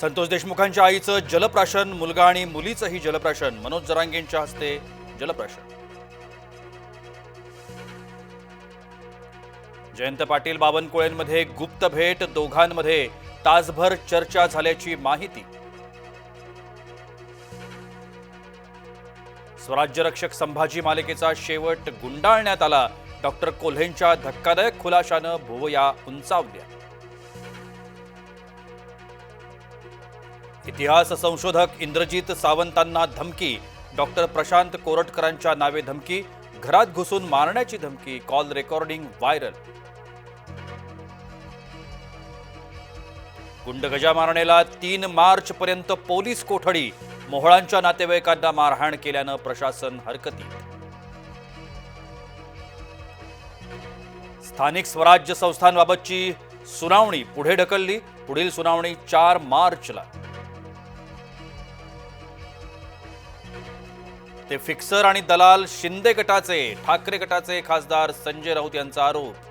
संतोष देशमुखांच्या आईचं जलप्राशन मुलगा आणि मुलीचंही जलप्राशन. मनोज जरांगेंच्या हस्ते जलप्राशन. जयंत पाटील बावनकुळेंमध्ये गुप्त भेट दोघांमध्ये तासभर चर्चा झाल्याची माहिती. स्वराज्यरक्षक संभाजी मालिकेचा शेवट गुंडाळण्यात आला. डॉक्टर कोल्हेंच्या धक्कादायक खुलाशानं भुवया उंचावल्या. इतिहास संशोधक इंद्रजित सावंतांना धमकी. डॉक्टर प्रशांत कोरटकरांच्या नावे धमकी. घरात घुसून मारण्याची धमकी. Call recording viral. गुंड गजामारणेला तीन मार्च पर्यंत पोलीस कोठडी. मोहळांच्या नातेवाईकांना मारहाण केल्यानं प्रशासन हरकतीत स्थानिक स्वराज्य संस्थांबाबतची सुनावणी पुढे ढकलली. पुढील सुनावणी चार मार्चला. ते फिक्सर आणि दलाल शिंदे गटाचे ठाकरे गटाचे खासदार संजय राऊत यांचा आरोप.